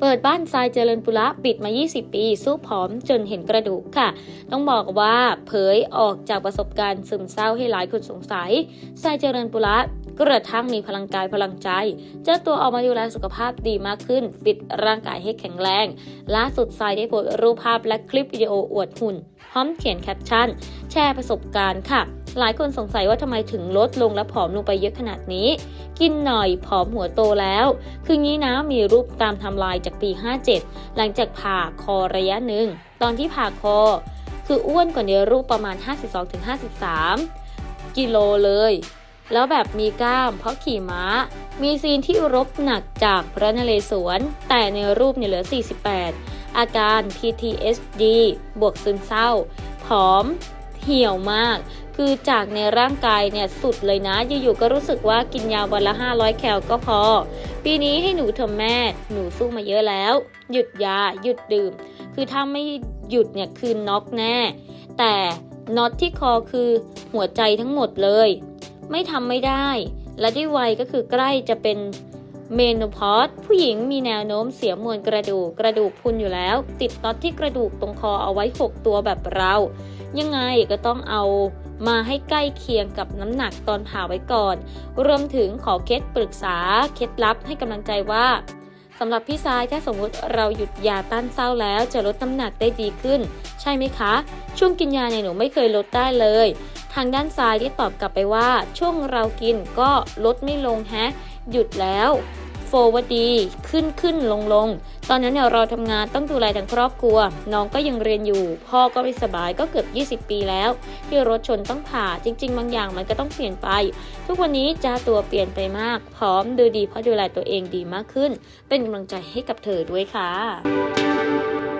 เปิดบ้านทรายเจริญปุระปิดมา 20 ปี สู้ผอมจนเห็นกระดูกค่ะ ต้องบอกว่าเผยออกจากประสบการณ์ซึมเศร้าให้หลายคนสงสัยทรายเจริญปุระกระทั่งมีพลังกายพลังใจ เจ้าตัวออกมาดูแลสุขภาพดีมากขึ้น ฟิตร่างกายให้แข็งแรง ล่าสุดทรายได้โพสต์รูปภาพและคลิปวิดีโออวดหุ่นพร้อมเขียนแคปชั่น แชร์ประสบการณ์ค่ะ หลายคนสงสัยว่าทำไมถึงลดลงและผอมลงไปเยอะขนาดนี้ กินหน่อยผอมหัวโตแล้ว คืองี้นะมีรูปตามทำลายจากปี 57 หลังจากผ่าคอระยะหนึ่ง ตอนที่ผ่าคอ คืออ้วนกว่าในรูปประมาณ 52-53 กิโลเลย แล้วแบบมีกล้ามเพราะขี่ม้า มีซีนที่รบหนักจากพระนเรศวร แต่ในรูปเนี่ยเหลือ 48 อาการ PTSD บวกซึมเศร้า ผอม เหี่ยวมาก คือจากในร่างกายเนี่ยสุดเลยนะ อยู่ๆก็รู้สึกว่ากินยาวันละ 500 แคลก็พอ ปีนี้ให้หนูเถอแม่ หนูสู้มาเยอะแล้ว หยุดยา หยุดดื่ม คือถ้าไม่หยุดเนี่ยคือน็อกแน่ แต่น็อตที่คอคือหัวใจทั้งหมดเลย ไม่ทำไม่ได้ และด้วยวัยก็คือใกล้จะเป็น เมโนพอสผู้หญิงมีแนวโน้มเสียมวลกระดูกกระดูกพุนอยู่แล้ว ติดน็อตที่กระดูกตรงคอเอาไว้ 6 ตัวแบบเรา ยังไงก็ต้องเอามาให้ใกล้เคียงกับน้ำหนักตอนผ่าไว้ก่อน รวมถึงขอเคล็ดปรึกษาเคล็ดลับให้กำลังใจว่าสำหรับพี่ซายถ้าสมมุติเราหยุดยาต้านเศร้าแล้วจะลดน้ำหนักได้ดีขึ้น ใช่ไหมคะ ช่วงกินยาเนี่ยหนูไม่เคยลดได้เลย ทางด้านซ้ายได้ตอบกลับไปว่า ช่วงเรากินก็ลดไม่ลงฮะ หยุดแล้วโฟวดดีขึ้นขึ้นลงลงตอนนั้นเนี่ยเราทำงานต้องดูแลทั้งครอบครัว น้องก็ยังเรียนอยู่ พ่อก็ไม่สบายก็เกือบ 20 ปีแล้ว ที่รถชนต้องผ่าจริง ๆ บางอย่างมันก็ต้องเปลี่ยนไป ทุกวันนี้จ้าตัวเปลี่ยนไปมาก พร้อมดูดีเพราะดูแลตัวเองดีมากขึ้น เป็นกำลังใจให้กับเธอด้วยค่ะ